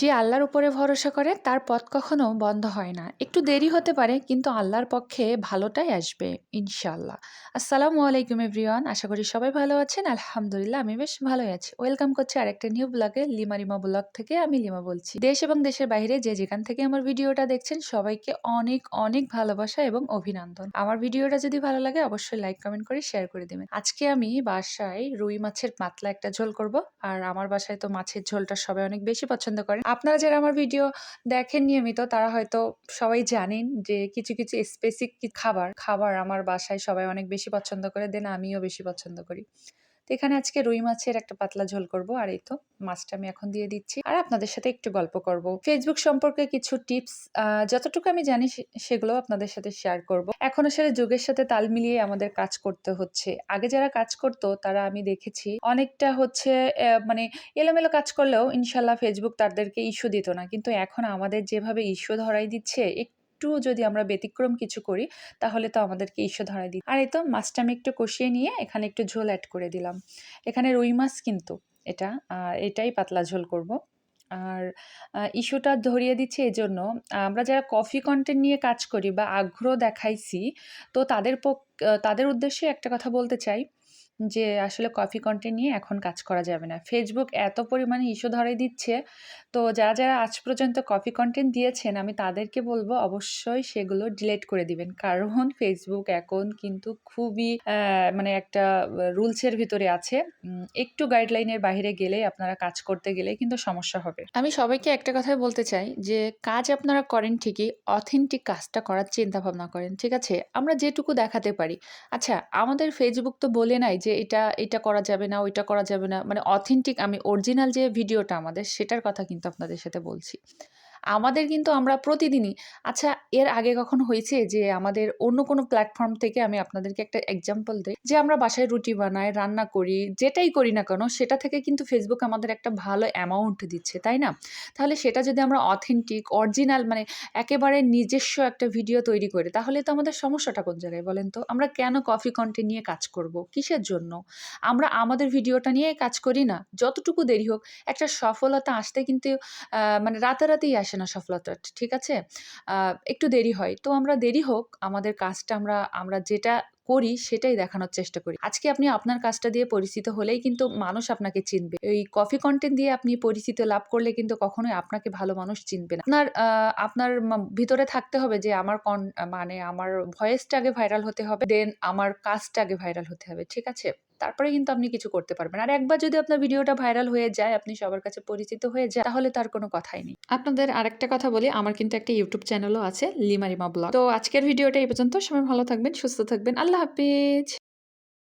যে আল্লাহর উপরে ভরসা করে, তার পথ কখনো বন্ধ হয় না। একটু দেরি হতে পারে, কিন্তু আল্লাহর পক্ষে ভালোটাই আসবে ইনশাল্লাহ আসসালামু আলাইকুম, এভরিওয়ান। আশা করি সবাই ভালো আছেন। আলহামদুলিল্লাহ, আমি বেশ ভালোই আছি। ওয়েলকাম করছি আরেকটা নিউ ব্লগে, লিমা রিমা ব্লগ থেকে। আমি লিমা বলছি। দেশ এবং দেশের বাইরে যে যেখান থেকে আমার ভিডিওটা দেখছেন, সবাইকে অনেক অনেক ভালোবাসা এবং অভিনন্দন। আমার ভিডিওটা যদি ভালো লাগে, অবশ্যই লাইক, কমেন্ট করে শেয়ার করে দেবেন। আজকে আমি বাসায় রুই মাছের পাতলা একটা ঝোল করব। আর আমার বাসায় তো মাছের ঝোলটা সবাই অনেক বেশি পছন্দ করেন আপনারা যারা আমার ভিডিও দেখেন নিয়মিত, তারা হয়তো সবাই জানেন যে কিছু কিছু স্পেসিফিক খাবার খাবার আমার বাসায় সবাই অনেক বেশি পছন্দ করে দেন আমিও বেশি পছন্দ করি। এখানে আজকে রুই মাছের একটা পাতলা ঝোল করব, আর এই তো মাছটা আমি এখন দিয়ে দিচ্ছি। আর আপনাদের সাথে একটু গল্প করব। ফেসবুক সম্পর্কে কিছু টিপস যতটুকু আমি জানি সেগুলো আপনাদের সাথে শেয়ার করব। এখন আসলে যুগের সাথে তাল মিলিয়ে আমাদের কাজ করতে হচ্ছে। আগে যারা কাজ করতো, তারা আমি দেখেছি অনেকটা হচ্ছে মানে এলোমেলো কাজ করলেও ইনশাল্লাহ ফেসবুক তাদেরকে ইস্যু দিত না। কিন্তু এখন আমাদের যেভাবে ইস্যু ধরাই দিচ্ছে যদি আমরা ব্যতিক্রম কিছু করি, তাহলে তো আমাদেরকে ইস্যু ধরা দিই আর এই তো মাছটা আমি একটু কষিয়ে নিয়ে এখানে একটু ঝোল অ্যাড করে দিলাম। এখানে রুই মাছ কিন্তু এটা এটাই পাতলা ঝোল করব। আর ইস্যুটা ধরিয়ে দিচ্ছে এজন্য আমরা যারা কফি কন্টেন্ট নিয়ে কাজ করি বা আগ্রহ দেখাইছি, তো তাদের পক তাদের উদ্দেশ্যে একটা কথা বলতে চাই। যে আসলে কফি কন্টেন্ট নিয়ে এখন কাজ করা যাবে না। ফেসবুক এত পরিমাণে ইস্যু ধরাই দিচ্ছে, তো যারা যারা আজ পর্যন্ত কফি কন্টেন্ট দিয়েছেন, আমি তাদেরকে বলব অবশ্যই সেগুলো ডিলিট করে দিবেন। কারণ ফেসবুক এখন কিন্তু খুবই মানে একটা রুলসের ভিতরে আছে। একটু গাইডলাইনের বাইরে গেলে, আপনারা কাজ করতে গেলে কিন্তু সমস্যা হবে। আমি সবাইকে একটা কথাই বলতে চাই যে, কাজ আপনারা করেন ঠিকই অথেন্টিক কাজটা করার চিন্তা ভাবনা করেন, ঠিক আছে? আমরা যেটুকু দেখাতে পারি। আচ্ছা আমাদের ফেসবুক তো বলে নাই যে এটা এটা করা যাবে না, ওইটা করা যাবে না। মানে অথেন্টিক আমি অরিজিনাল যে ভিডিওটা আমাদের, সেটার কথা কিন্তু আপনাদের সাথে বলছি। আমাদের কিন্তু আমরা প্রতিদিনই আচ্ছা এর আগে কখন হয়েছে যে আমাদের অন্য কোনো প্ল্যাটফর্ম থেকে আমি আপনাদেরকে একটা এক্সাম্পল দিই? যে আমরা বাসায় রুটি বানাই, রান্না করি, যেটাই করি না কেন, সেটা থেকে কিন্তু ফেসবুক আমাদের একটা ভালো অ্যামাউন্ট দিচ্ছে, তাই না? তাহলে সেটা যদি আমরা অথেন্টিক অরিজিনাল মানে একেবারে নিজস্ব একটা ভিডিও তৈরি করি, তাহলে তো আমাদের সমস্যাটা কোন জায়গায় বলেন তো? আমরা কেন কফি কন্টেন্ট নিয়ে কাজ করব? কিসের জন্য? আমরা আমাদের ভিডিওটা নিয়ে কাজ করি না? যতটুকু দেরি হোক, একটা সফলতা আসতে কিন্তু মানে রাতারাতেই আসে। না সফলতা ঠিক আছে? একটু দেরি হয়। তো আমরা দেরি হোক, আমাদের কাজটা আমরা আমরা যেটা করি সেটাই দেখানোর চেষ্টা করি। আজকে আপনি আপনার কাজটা দিয়ে পরিচিত হলেই কিন্তু মানুষ আপনাকে চিনবে। এই কফি কন্টেন্ট দিয়ে আপনি পরিচিত লাভ করলে কিন্তু কখনোই আপনাকে ভালো মানুষ চিনবে না। আপনার আপনার ভিতরে থাকতে হবে যে আমার কন মানে আমার ভয়েসটা আগে ভাইরাল হতে হবে দেন আমার কাজটা আগে ভাইরাল হতে হবে, ঠিক আছে? তারপরে কিন্তু আপনি কিছু করতে পারবেন। আর একবার যদি আপনার ভিডিওটা ভাইরাল হয়ে যায়, আপনি সবার কাছে পরিচিত হয়ে যায়, তাহলে তার কোনো কথাই নেই। আপনাদের আরেকটা কথা বলি, আমার কিন্তু একটা ইউটিউব চ্যানেলও আছে, লিমারিমা ব্লগ। তো আজকের ভিডিওটা এই পর্যন্ত। সবাই ভালো থাকবেন, সুস্থ থাকবেন। আল্লাহ হাফিজ!